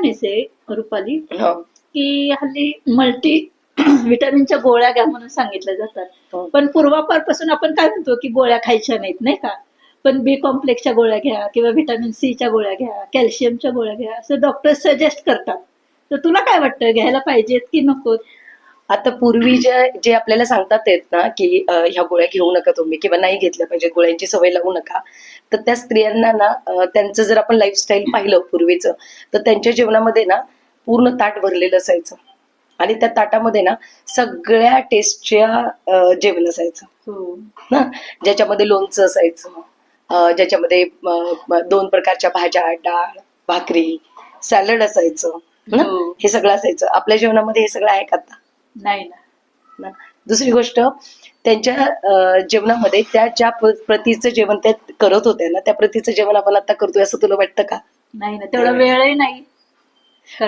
म्हणायचं आहे रुपाली हो. की हल्ली मल्टी विटामिनच्या गोळ्या घ्या म्हणून सांगितल्या जातात. हो. पण पूर्वापारपासून आपण काय म्हणतो की गोळ्या खायच्या नाहीत नाही का? पण बी कॉम्प्लेक्सच्या गोळ्या घ्या किंवा व्हिटॅमिन सीच्या गोळ्या घ्या कॅल्शियमच्या गोळ्या घ्या असं डॉक्टर सजेस्ट करतात. तर तुला काय वाटतं? घ्यायला पाहिजेत की नको? आता पूर्वी जे जे आपल्याला सांगतात आहेत ना की ह्या गोळ्या घेऊ नका तुम्ही किंवा नाही घेतल्या पाहिजे गोळ्यांची सवय लावू नका. तर त्या स्त्रियांना ना त्यांचं जर आपण लाईफस्टाईल पाहिलं पूर्वीचं तर त्यांच्या जेवणामध्ये ना पूर्ण ताट भरलेलं असायचं. आणि त्या ताटामध्ये ना सगळ्या टेस्टच्या जेवण असायचं. हो. ना? ज्याच्यामध्ये लोणचं असायचं ज्याच्यामध्ये दोन प्रकारच्या भाज्या डाळ भाकरी सॅलड असायचं. ना? हो. हे सगळं असायचं. आपल्या जेवणामध्ये हे सगळं आहे का आता? नाही ना दुसरी गोष्ट त्यांच्या जेवणामध्ये त्या ज्या प्रतीचं जेवण त्या करत होत्या ना त्या प्रतीचं जेवण आपण आता करतोय असं तुला वाटतं का? नाही ना तेवढा वेळही नाही.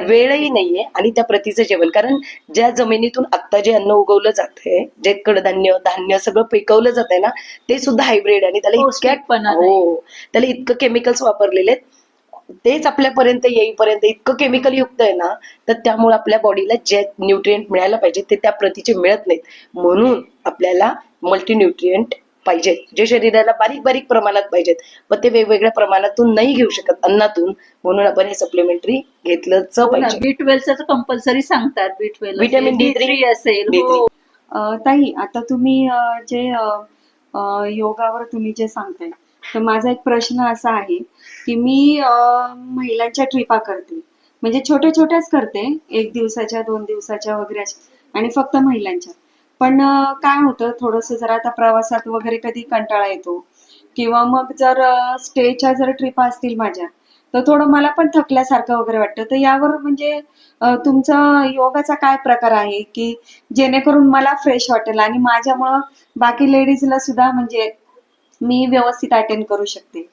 वेळही नाहीये आणि त्या प्रतीचं जेवण कारण ज्या जमिनीतून आता जे अन्न उगवलं जातंय जे कडधान्य धान्य सगळं पिकवलं जात आहे ना ते सुद्धा हायब्रिड आणि त्याला इतक्या. हो त्याला इतकं केमिकल्स वापरलेले आहेत. तेच आपल्यापर्यंत येईपर्यंत इतकं केमिकल युक्त आहे ना तर त्यामुळे आपल्या बॉडीला जे न्यूट्रिएंट मिळायला पाहिजे ते त्या प्रतीचे मिळत नाहीत. म्हणून आपल्याला मल्टी न्यूट्रिएंट पाहिजेत जे शरीराला बारीक बारीक प्रमाणात पाहिजेत. पण ते वेगवेगळ्या प्रमाणातून नाही घेऊ शकत अन्नातून. म्हणून आपण हे सप्लिमेंटरी घेतलंच हो पाहिजे. बी ट्वेल्वचं कंपल्सरी सांगतात बी ट्वेल्व Vitamin D3 असेल. D3. हो. ताई आता तुम्ही जे योगावर तुम्ही जे सांगताय तर माझा एक प्रश्न असा आहे की मी महिलांच्या ट्रिपा करते. म्हणजे छोट्या छोट्याच करते एक दिवसाच्या दोन दिवसाच्या वगैरे आणि फक्त महिलांच्या. पण काय होतं थोडंसं जर आता प्रवासात वगैरे कधी कंटाळा येतो किंवा मग जर स्टेच्या जर ट्रिपा असतील माझ्या तर थोडं मला पण थकल्यासारखं वगैरे वाटतं. तर यावर म्हणजे तुमचा योगाचा काय प्रकार आहे की जेणेकरून मला फ्रेश वाटेल आणि माझ्यामुळं बाकी लेडीजला सुद्धा म्हणजे मी व्यवस्थित अटेंड करू शकते.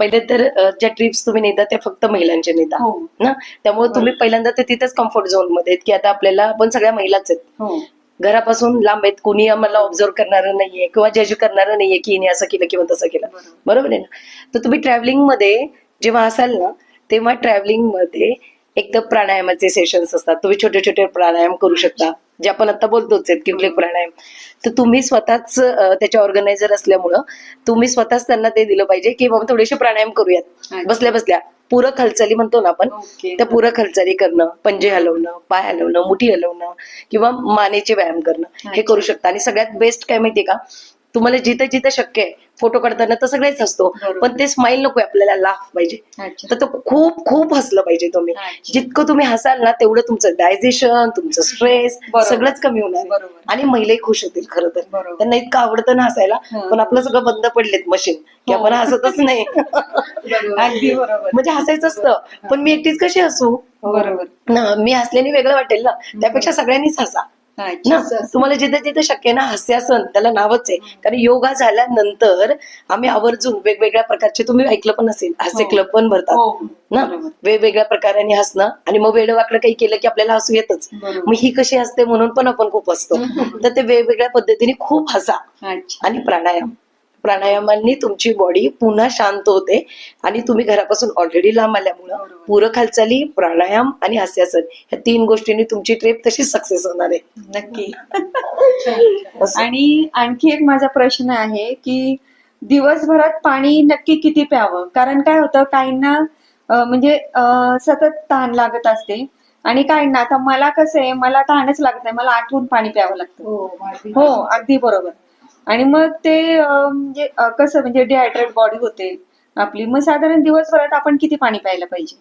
पहिले तर ज्या ट्रिप्स तुम्ही नेता त्या फक्त महिलांच्या नेता. हो. ना? त्यामुळे तुम्ही पहिल्यांदा तर तिथेच कम्फर्ट झोनमध्ये की आता आपल्याला आपण सगळ्या महिलाच आहेत. हो. घरापासून लांब आहेत कुणी आम्हाला ऑब्झर्व करणारं नाहीये किंवा जज करणारं नाहीये की हिने असं केलं किंवा तसं केलं. बरोबर. आहे ना? तर तुम्ही ट्रॅव्हलिंगमध्ये जेव्हा असाल ना तेव्हा ट्रॅव्हलिंगमध्ये एक तर प्राणायामाचे सेशन्स असतात. तुम्ही छोटे छोटे प्राणायाम करू शकता. जे आपण आता बोलतोच आहेत किवले प्राणायाम. तर तुम्ही स्वतःच त्याचे ऑर्गनायझर असल्यामुळं तुम्ही स्वतःच त्यांना ते दिलं पाहिजे की बाबा थोडेसे प्राणायाम करूयात. बसल्या बसल्या. पूरक हालचाली म्हणतो ना आपण त्या पूरक हालचाली करणं पंजे हलवणं पाय हलवणं मुठी हलवणं किंवा मानेचे व्यायाम करणं हे. करू शकता. आणि सगळ्यात बेस्ट काय माहितीये का? तुम्हाला जिथं जिथं शक्य आहे फोटो काढताना तर सगळेच हसतो. पण ते स्माइल नकोय आपल्याला लाफ पाहिजे. तर तो खूप खूप हसलं पाहिजे तुम्ही. जितकं तुम्ही हसाल ना तेवढं तुमचं डायजेशन तुमचं स्ट्रेस. सगळंच कमी होणार. आणि महिलाही खुश होतील खरं तर. त्यांना इतकं आवडतं ना हसायला हा. पण आपलं सगळं बंद पडलेत मशीन की हो. आपण हसतच नाही. अगदी. बरोबर. म्हणजे हसायचं असतं. पण मी एकटीच कशी हसू? बरोबर. ना मी हसल्याने वेगळं वाटेल ना. त्यापेक्षा सगळ्यांनीच हसा. ना तुम्हाला जिथे जिथे शक्य ना हास्यासन त्याला नावच आहे. कारण योगा झाल्यानंतर आम्ही आवर्जून वेगवेगळ्या प्रकारचे तुम्ही ऐकलं पण असेल हास्य हो. क्लब पण भरतात. हो ना. वेगवेगळ्या प्रकाराने हसणं आणि मग वेळ वाकडं काही केलं की आपल्याला हसू येतच. मग ही कशी हसते म्हणून पण आपण खूप हसतो. तर ते वेगवेगळ्या पद्धतीने खूप हसा आणि प्राणायाम. प्राणायामांनी तुमची बॉडी पुन्हा शांत होते. आणि तुम्ही घरापासून ऑलरेडी लांब आल्यामुळं. पूरक हालचाली प्राणायाम आणि हास्यासन ह्या तीन गोष्टींनी तुमची ट्रिप तशीच सक्सेस होणार आहे. नक्की. आणि आणखी एक माझा प्रश्न आहे की दिवसभरात पाणी नक्की किती प्यावं? कारण काय होतं काहींना म्हणजे सतत तहान लागत असते. आणि काहींना आता मला कसं आहे मला तहानच लागत नाही मला आठवून पाणी प्यावं लागतं. हो अगदी बरोबर. आणि मग ते म्हणजे कसं म्हणजे डिहायड्रेट बॉडी होते आपली. मग साधारण दिवसभरात आपण किती पाणी प्यायला पाहिजे?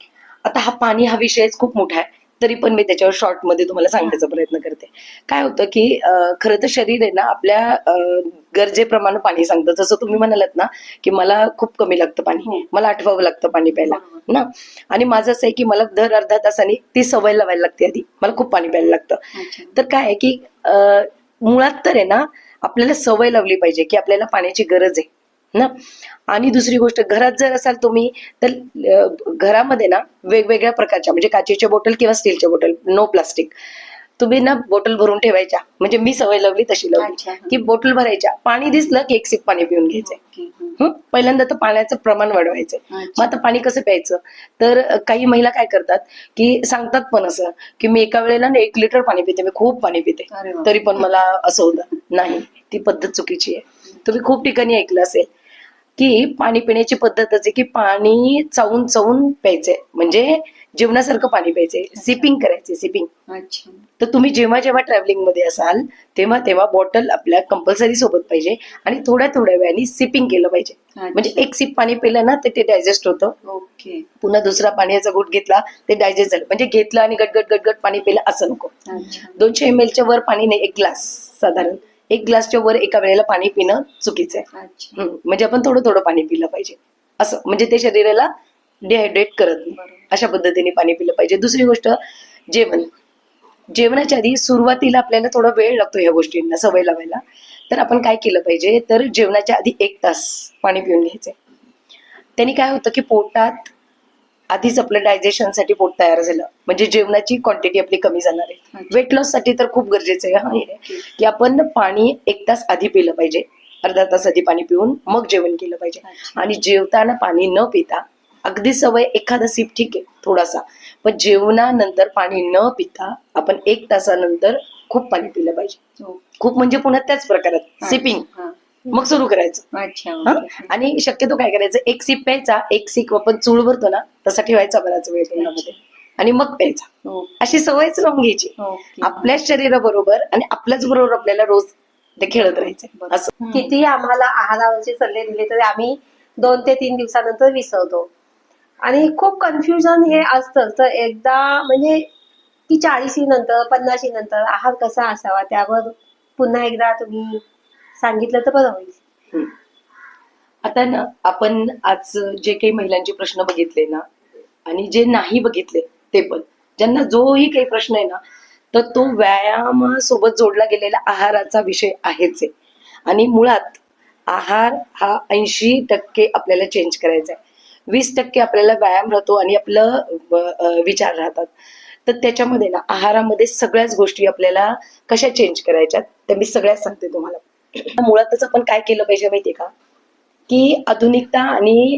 आता हा पाणी हा विषयच खूप मोठा आहे. तरी पण मी त्याच्यावर शॉर्टमध्ये तुम्हाला सांगण्याचा प्रयत्न करते. काय होतं की खरं तर शरीर आहे ना आपल्या गरजेप्रमाणे पाणी सांगतं. जसं तुम्ही म्हणालात ना की मला खूप कमी लागतं हो. पाणी मला आठवावं लागतं पाणी प्यायला. ना? आणि माझं असं आहे की मला दर अर्धा तासाने ती सवय लावायला लागते आधी. मला खूप पाणी प्यायला लागतं. तर काय आहे की मुळात तर आहे ना आपल्याला सवय लावली पाहिजे की आपल्याला पाण्याची गरज आहे ना? आणि दुसरी गोष्ट घरात जर असाल तुम्ही तर घरामध्ये ना वेगवेगळ्या प्रकारच्या म्हणजे काचेच्या बॉटल किंवा स्टीलच्या बॉटल नो प्लास्टिक तुम्ही ना बॉटल भरून ठेवायच्या. म्हणजे मी सवय लावली तशी लावली. की बॉटल भरायच्या. पाणी दिसलं की एक सिप पाणी पिऊन घ्यायचंय? पहिल्यांदा तर पाण्याचं प्रमाण वाढवायचं अच्छा. मग आता पाणी कसं प्यायचं? तर काही महिला काय करतात की सांगतात पण असं की मी एका वेळेला ना एक लिटर पाणी पिते मी खूप पाणी पिते. तरी पण मला असं होतं. नाही. ती पद्धत चुकीची आहे. तुम्ही खूप ठिकाणी ऐकलं असेल की पाणी पिण्याची पद्धतच आहे की पाणी चावून चावून प्यायचंय. म्हणजे जेवणासारखं पाणी प्यायचंय. सिपिंग करायचे सिपिंग. तर तुम्ही जेव्हा जेव्हा ट्रॅव्हलिंगमध्ये असाल तेव्हा तेव्हा बॉटल आपल्या कंपल्सरी सोबत पाहिजे आणि थोड्या थोड्या वेळाने सिपिंग केलं पाहिजे. म्हणजे एक सिप पाणी पिलं ना तर ते डायजेस्ट होतं. ओके. पुन्हा दुसरा पाण्याचा घोट घेतला ते डायजेस्ट झालं. म्हणजे घेतलं आणि गटगट गटगट पाणी पिलं असं नको. दोनशे एम च्या वर पाणी नाही एक ग्लास साधारण. एक ग्लासच्या वर एका वेळेला पाणी पिणं चुकीचं आहे. म्हणजे आपण थोडं थोडं पाणी पिलं पाहिजे. असं. म्हणजे ते शरीराला डिहायड्रेट करत नाही. अशा पद्धतीने पाणी पिलं पाहिजे. दुसरी गोष्ट जेवण. जेवणाच्या आधी सुरुवातीला आपल्याला थोडा वेळ लागतो या गोष्टींना सवय लावायला. तर आपण काय केलं पाहिजे? तर जेवणाच्या आधी एक तास पाणी पिऊन घ्यायचे त्यांनी काय होतं की पोटात आधीच आपलं डायजेशनसाठी पोट तयार झालं म्हणजे जेवणाची क्वांटिटी आपली कमी जाणार आहे. वेट लॉससाठी तर खूप गरजेचं आहे. की आपण पाणी एक तास आधी पिलं पाहिजे अर्धा तास आधी पाणी पिऊन मग जेवण केलं पाहिजे. आणि जेवताना पाणी न पिता अगदी सवय एखादा सिप ठीक आहे थोडासा पण जेवणानंतर पाणी न पिता आपण एक तासानंतर खूप पाणी पिलं पाहिजे. खूप म्हणजे पुन्हा त्याच प्रकारात सिपिंग. मग सुरू करायचं. अच्छा. हा? आणि शक्यतो काय करायचं एक सिप प्यायचा एक सिप आपण चूळ भरतो ना तसा ठेवायचा बराच वेळ तोंडामध्ये आणि मग प्यायचा. अशी सवयच लावून घ्यायची. ओके. आपल्याच शरीराबरोबर आणि आपल्याच बरोबर आपल्याला रोज ते खेळत राहायचं. बरोबर. असं. किती आम्हाला आहारावरचे सल्ले दिले तरी आम्ही दोन ते तीन दिवसानंतर विसरतो. आणि खूप कन्फ्युजन हे असतं. तर एकदा म्हणजे की चाळीसी नंतर पन्नाशी नंतर आहार कसा असावा त्यावर पुन्हा एकदा तुम्ही सांगितलं तर बरं होईल. आता ना आपण आज जे काही महिलांचे प्रश्न बघितले ना आणि जे नाही बघितले ते पण. ज्यांना जोही काही प्रश्न आहे ना तर तो व्यायामासोबत जोडला गेलेला आहाराचा विषय आहेच आहे. आणि मुळात आहार हा ऐंशी टक्के आपल्याला चेंज करायचा आहे. वीस टक्के आपल्याला व्यायाम राहतो आणि आपलं विचार राहतात. तर त्याच्यामध्ये ना आहारामध्ये सगळ्याच गोष्टी आपल्याला कशा चेंज करायच्यात त्या मी सगळ्याच सांगते तुम्हाला. मुळातच आपण काय केलं पाहिजे माहितीये का? की आधुनिकता आणि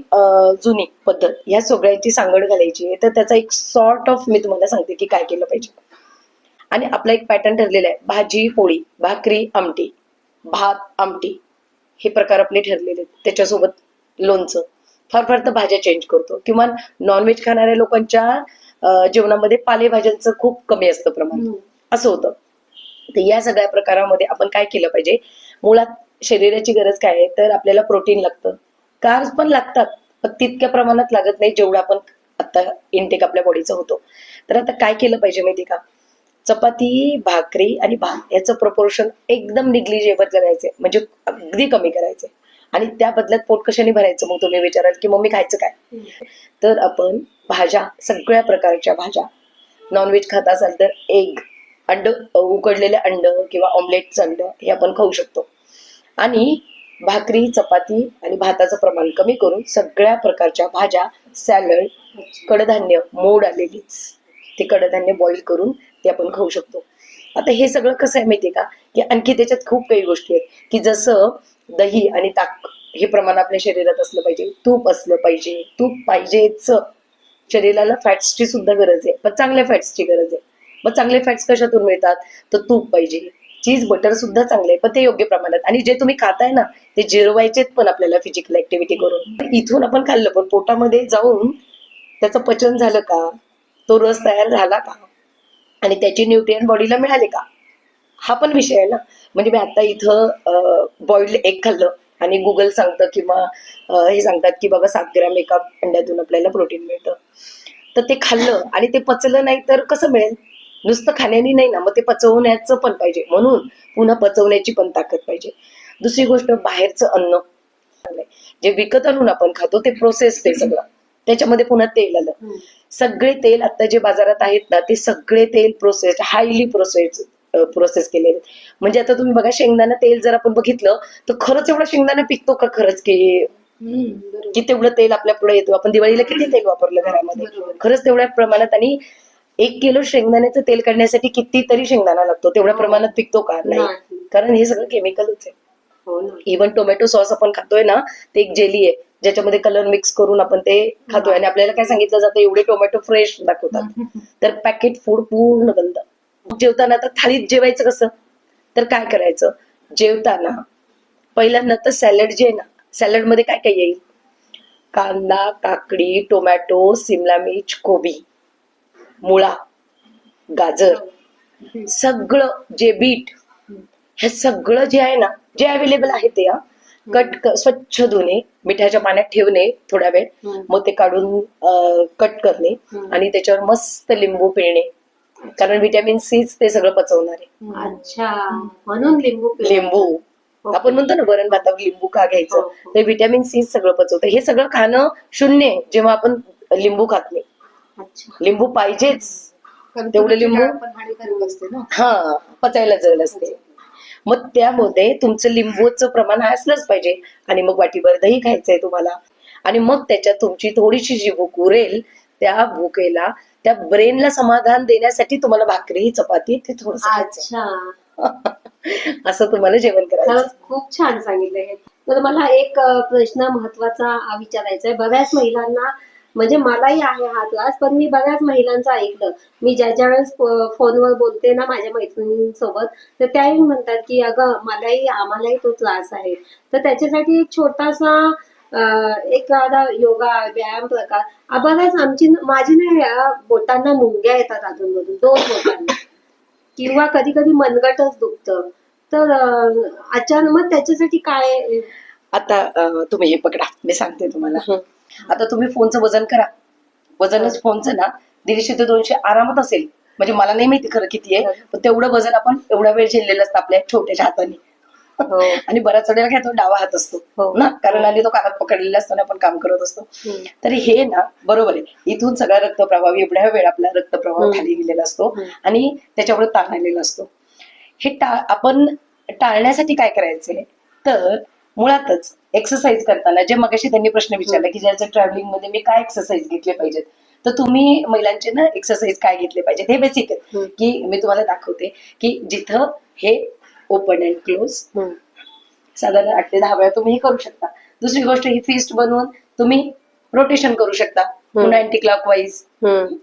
जुनी पद्धत ह्या सगळ्यांची सांगड घालायची आहे. तर त्याचा एक सॉर्ट ऑफ मी तुम्हाला सांगते की काय केलं पाहिजे. आणि आपला एक पॅटर्न ठरलेला आहे. भाजी पोळी भाकरी आमटी. भात आमटी. हे प्रकार आपले ठरलेले त्याच्यासोबत लोणचं. फार फार तर भाज्या चेंज करतो. किंवा नॉनव्हेज खाणाऱ्या लोकांच्या जेवणामध्ये पालेभाज्यांचं खूप कमी असतं प्रमाण. असं होतं. तर या सगळ्या प्रकारामध्ये आपण काय केलं पाहिजे? मुळात शरीराची गरज काय आहे? तर आपल्याला प्रोटीन लागतं. कार्ब्स पण लागतात पण तितक्या प्रमाणात लागत नाही जेवढा आपण आता इनटेक आपल्या बॉडीचा होतो. तर आता काय केलं पाहिजे माहिती का? चपाती भाकरी आणि भात याचं प्रपोर्शन एकदम निग्लिजेबल करायचे म्हणजे अगदी कमी करायचे. आणि त्या बदल्यात पोट कशाने भरायचं मग तुम्ही विचाराल की मग मी खायचं काय? तर आपण भाज्या सगळ्या प्रकारच्या भाज्या. नॉनव्हेज खात असाल तर एग अंड उकडलेले अंड किंवा ऑमलेटचं अंड हे आपण खाऊ शकतो. आणि भाकरी चपाती आणि भाताचं प्रमाण कमी करून सगळ्या प्रकारच्या भाज्या सॅलड कडधान्य मोड आलेलीच. ते कडधान्य बॉईल करून ते आपण खाऊ शकतो. आता हे सगळं कसं आहे माहितीये का? की आणखी त्याच्यात खूप काही गोष्टी आहेत. की जसं दही आणि ताक हे प्रमाण आपल्या शरीरात असलं पाहिजे. तूप असलं पाहिजे. तूप पाहिजेच. शरीराला फॅट्सची सुद्धा गरज आहे. पण चांगल्या फॅट्सची गरज आहे. मग चांगले फॅट्स कशातून मिळतात? तर तूप पाहिजे. चीज बटर सुद्धा चांगले पण ते योग्य प्रमाणात. आणि जे तुम्ही खाताय ना ते जिरवायचेत पण आपल्याला फिजिकल ऍक्टिव्हिटी करून. इथून आपण खाल्लं पण पोटामध्ये जाऊन त्याचं पचन झालं का? तो रस तयार झाला का? आणि त्याची न्यूट्रियन बॉडीला मिळाले का? हा पण विषय आहे ना. म्हणजे मी आता इथं बॉइल्ड एग खाल्लं. आणि गुगल सांगतं किंवा हे सांगतात की बाबा सात ग्रॅम एका अंड्यातून आपल्याला प्रोटीन मिळतं. तर ते खाल्लं आणि ते पचलं नाही तर कसं मिळेल? नुसतं खाण्याने नाही ना मग ते पचवण्याचं पण पाहिजे. म्हणून पुन्हा पचवण्याची पण ताकद पाहिजे. दुसरी गोष्ट बाहेरचं अन्न. जे विकत आणून आपण खातो ते प्रोसेस ते सगळं. त्याच्यामध्ये पुन्हा तेल आलं. सगळे तेल आता जे बाजारात आहेत ना ते सगळे तेल प्रोसेस हायली प्रोसेस प्रोसेस केलेले. म्हणजे आता तुम्ही बघा शेंगदाणा तेल जर आपण बघितलं तर खरंच एवढा शेंगदाणा पिकतो का खरंच की? की तेवढं तेल आपल्या पुढे येतो. आपण दिवाळीला किती तेल वापरलं घरामध्ये? खरंच तेवढ्या प्रमाणात आणि एक किलो शेंगदाण्याचं तेल काढण्यासाठी कितीतरी शेंगदाणा लागतो. तेवढ्या प्रमाणात पिकतो का? नाही. कारण हे सगळं केमिकलच आहे. हो इव्हन टोमॅटो सॉस आपण खातोय ना ते एक जेली आहे. ज्याच्यामध्ये कलर मिक्स करून आपण ते खातोय. आणि आपल्याला काय सांगितलं जातं एवढे टोमॅटो फ्रेश दाखवतात. तर पॅकेट फूड पूर्ण बंद. जेवताना तर थाळीत जेवायचं कसं? तर काय करायचं? जेवताना पहिल्यांदा तर सॅलड जे आहे ना सॅलडमध्ये काय काय येईल? कांदा काकडी टोमॅटो सिमला मिर्च कोबी. मुळा गाजर सगळं जे बीट हे सगळं जे आहे ना जे अवेलेबल आहे ते हा, कट स्वच्छ धुणे मिठाच्या पाण्यात ठेवणे थोडा वेळ. मग ते काढून कट करणे. आणि त्याच्यावर मस्त लिंबू पिळणे. कारण व्हिटॅमिन सीच ते सगळं पचवणार आहे. अच्छा. म्हणून लिंबू. लिंबू. आपण म्हणतो ना वरण भातावर लिंबू का घ्यायचं. ते व्हिटॅमिन सी सगळं पचवतं. हे सगळं खाणं शून्य जेव्हा आपण लिंबू खात नाही. लिंबू पाहिजेच. तेवढं लिंबू? हा पचायला जड असते. मग त्यामध्ये तुमचं लिंबूचं प्रमाण असलंच पाहिजे. आणि मग वाटीभर दही खायचंय तुम्हाला. आणि मग त्याच्यात तुमची थोडीशी जी भूक उरेल त्या भूकेला त्या ब्रेनला समाधान देण्यासाठी तुम्हाला भाकरी चपाती ते थोडस अच्छा. असं तुम्हाला जेवण करायचं खूप छान सांगितलं हे. तर मला एक प्रश्न महत्त्वाचा विचारायचा आहे बऱ्याच महिलांना म्हणजे मलाही आहे हा त्रास पण मी बऱ्याच महिलांचं ऐकलं. मी ज्या ज्या वेळेस फोनवर बोलते ना माझ्या मैत्रिणींसोबत तर त्याही म्हणतात की अगं मलाही आम्हालाही तो त्रास आहे. तर त्याच्यासाठी एक छोटासा एखादा योगा व्यायाम प्रकार. बऱ्याच आमची माझी नाही बोटांना मुंग्या येतात अधूनमधून दोन बोटांना. किंवा कधी कधी मनगटच दुखतं. तर अचानक मग त्याच्यासाठी काय? आता तुम्ही हे पकडा मी सांगते तुम्हाला. आता तुम्ही फोनचं वजन करा. वजनच फोनचं ना दीडशे ते दोनशे आरामात असेल. म्हणजे मला नाही माहिती खरं किती आहे पण तेवढं वजन आपण एवढा वेळ झेललेलं असतं आपल्या छोट्याशा हाताने. हो. आणि बऱ्याच वेळेला काय तो डावा हात असतो हो. ना? कारण आणि तो कानात पकडलेला असताना आपण काम करत असतो. तर हे ना बरोबर आहे. इथून सगळा रक्तप्रवाह एवढ्या वेळ आपला रक्तप्रवाह. खाली गेलेला असतो. आणि त्याच्यावर ताण आलेला असतो. हे टा आपण टाळण्यासाठी काय करायचंय? तर मुळातच एक्सरसाइज करताना जे मगाशी त्यांनी प्रश्न विचारला की ज्याच्या ट्रॅव्हलिंगमध्ये मी काय एक्सरसाइज घेतले पाहिजेत तर तुम्ही महिलांचे ना एक्सरसाइज काय घेतले पाहिजेत? हे बेसिक आहे. की मी तुम्हाला दाखवते की जिथं हे ओपन अँड क्लोज. साधारण आठ ते दहा वेळा तुम्ही हे करू शकता. दुसरी गोष्ट ही फिस्ट बनवून तुम्ही रोटेशन करू शकता. पुन्हा अँटी क्लॉकवाईज हम्म.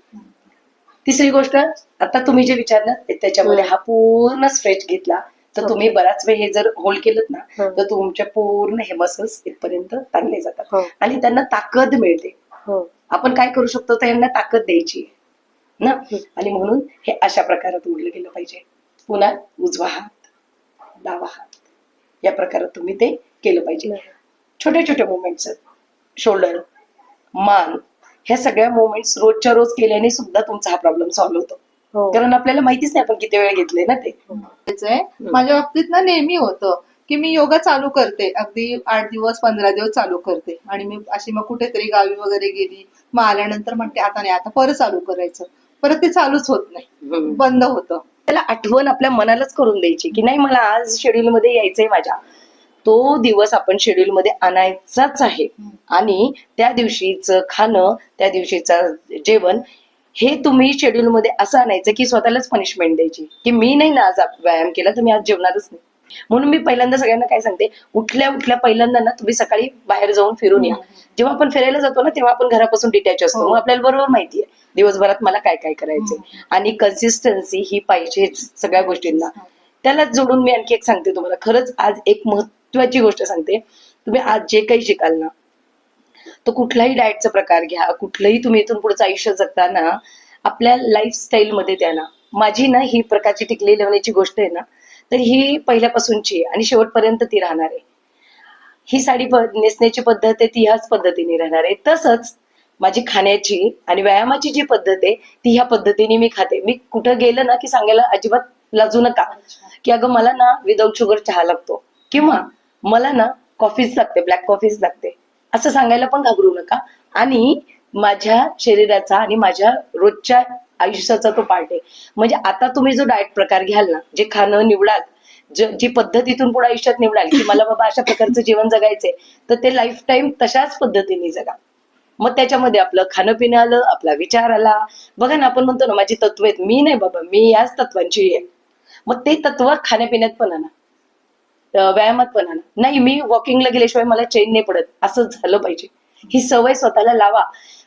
तिसरी गोष्ट आता तुम्ही जे विचारलं त्याच्यामध्ये हा पूर्ण स्ट्रेच घेतला. तर तुम्ही बराच वेळ हे जर होल्ड केलं ना हं. तर तुमच्या पूर्ण हे मसल्स इथपर्यंत ताणले जातात. हो. आणि त्यांना ताकद मिळते. हो. आपण काय करू शकतो? तर यांना ताकद द्यायची ना? आणि म्हणून हे अशा प्रकारात उडलं गेलं पाहिजे. पुन्हा उजवा हात डावा हात या प्रकारात तुम्ही ते केलं पाहिजे. छोटे छोटे मुवमेंट्स शोल्डर मान ह्या सगळ्या मुवमेंट्स रोजच्या रोज केल्याने सुद्धा तुमचा हा प्रॉब्लेम सॉल्व्ह होतो. हो. कारण आपल्याला माहितीच नाही आपण किती वेळ घेतले ना ते. आहे माझ्या बाबतीत ना नेहमी होतं की मी योगा चालू करते. अगदी आठ दिवस पंधरा दिवस चालू करते. आणि मी अशी मग कुठेतरी गावी वगैरे गेली. मग आल्यानंतर म्हणते आता नाही आता परत चालू करायचं. परत ते चालूच होत नाही. बंद होतं. त्याला आठवण आपल्या मनालाच करून द्यायची की नाही मला आज शेड्यूल मध्ये यायचंय माझ्या. तो दिवस आपण शेड्यूल मध्ये आणायचाच आहे. आणि त्या दिवशीचं खाणं त्या दिवशीचं जेवण हे तुम्ही शेड्यूल मध्ये असं आणायचं की स्वतःलाच पनिशमेंट द्यायची. की मी नाही ना आज व्यायाम केला तर मी आज जेवणारच नाही. म्हणून मी पहिल्यांदा सगळ्यांना काय सांगते उठल्या उठल्या पहिल्यांदा ना तुम्ही सकाळी बाहेर जाऊन फिरून या. जेव्हा आपण फिरायला जातो ना तेव्हा आपण घरापासून डिटॅच असतो. हो. मग आपल्याला बरोबर माहिती आहे दिवसभरात मला काय काय करायचंय. आणि कन्सिस्टन्सी ही पाहिजेच सगळ्या गोष्टींना. त्यालाच जोडून मी आणखी एक सांगते तुम्हाला. खरंच आज एक महत्वाची गोष्ट सांगते. तुम्ही आज जे काही शिकाल ना तो कुठलाही डाएटचा प्रकार घ्या कुठलंही तुम्ही इथून पुढचं आयुष्य जगताना आपल्या लाईफस्टाईलमध्ये द्या ना. माझी ना ही प्रकारची टिकली लावण्याची गोष्ट आहे ना तर ही पहिल्यापासूनची आणि शेवटपर्यंत ती राहणार आहे. ही साडी नेसण्याची पद्धत आहे ती ह्याच पद्धतीने राहणार आहे. तसंच माझी खाण्याची आणि व्यायामाची जी पद्धत आहे ती ह्या पद्धतीने मी खाते. मी कुठं गेलं ना की सांगायला अजिबात लाजू नका. की अगं मला ना विदाऊट शुगर चहा लागतो. किंवा मला ना कॉफीच लागते ब्लॅक कॉफीच लागते. असं सांगायला पण घाबरू नका. आणि माझ्या शरीराचा आणि माझ्या रोजच्या आयुष्याचा तो पार्ट आहे. म्हणजे आता तुम्ही जो डाएट प्रकार घ्याल ना जे खाणं निवडाल जी पद्धतीतून पुढे आयुष्यात निवडाल की मला बाबा अशा प्रकारचं जीवन जगायचंय तर ते लाईफ टाईम तशाच पद्धतीने जगा. मग त्याच्यामध्ये आपलं खाणं पिणं आलं आपला विचार आला. बघा ना आपण म्हणतो ना माझी तत्व आहेत. मी नाही बाबा मी याच तत्वांची आहे. मग ते तत्व खाण्यापिण्यात पण आणा. व्यायामात पण आणा. नाही मी वॉकिंगला गेल्याशिवाय मला चैन नाही पडत. असं झालं पाहिजे. ही सवय स्वतःला लावा.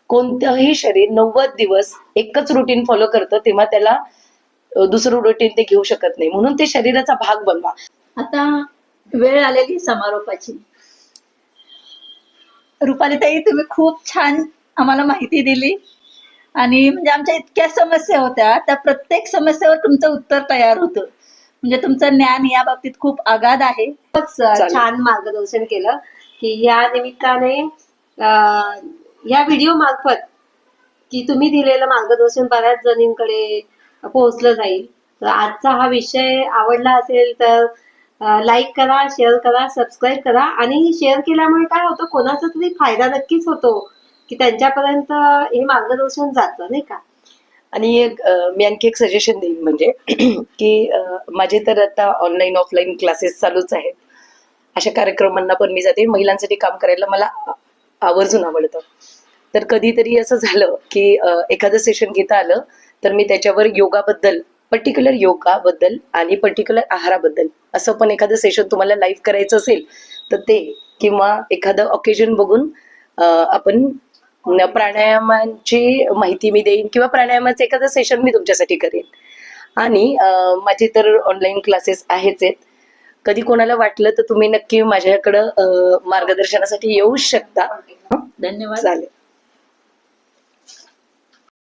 कोणतंही शरीर नव्वद दिवस एकच रुटीन फॉलो करतं तेव्हा त्याला दुसरं रुटीन ते घेऊ शकत नाही. म्हणून ते शरीराचा भाग बनवा. आता वेळ आलेली समारोपाची. रुपालीताई तुम्ही खूप छान आम्हाला माहिती दिली. आणि म्हणजे आमच्या इतक्या समस्या होत्या त्या प्रत्येक समस्येवर तुमचं उत्तर तयार होतं. म्हणजे तुमचं ज्ञान या बाबतीत खूप आगाध आहे. खूपच. छान मार्गदर्शन केलं की या निमित्ताने या व्हिडिओ मार्फत की तुम्ही दिलेलं मार्गदर्शन बऱ्याच जणींकडे पोहोचलं जाईल. तर आजचा हा विषय आवडला असेल तर लाईक करा शेअर करा सबस्क्राईब करा आणि शेअर केल्यामुळे काय होतं कोणाचा तरी फायदा नक्कीच होतो की त्यांच्यापर्यंत हे मार्गदर्शन जातं नाही का? आणि एक मी आणखी एक सजेशन देईन म्हणजे की माझे तर आता ऑनलाईन ऑफलाईन क्लासेस चालूच आहेत. अशा कार्यक्रमांना पण मी जाते. महिलांसाठी काम करायला मला आवर्जून आवडतं. तर कधीतरी असं झालं की एखादं सेशन घेता आलं तर मी त्याच्यावर योगाबद्दल पर्टिक्युलर योगाबद्दल आणि पर्टिक्युलर आहाराबद्दल असं पण एखादं सेशन तुम्हाला लाईव्ह करायचं असेल तर ते किंवा एखादं ऑकेजन बघून आपण प्राणायामांची माहिती मी देईन किंवा प्राणायामाचं एखादं सेशन मी तुमच्यासाठी करेन. आणि माझे तर ऑनलाईन क्लासेस आहेच आहेत. कधी कोणाला वाटलं तर तुम्ही नक्की माझ्याकडं मार्गदर्शनासाठी येऊ शकता. धन्यवाद. चालेल.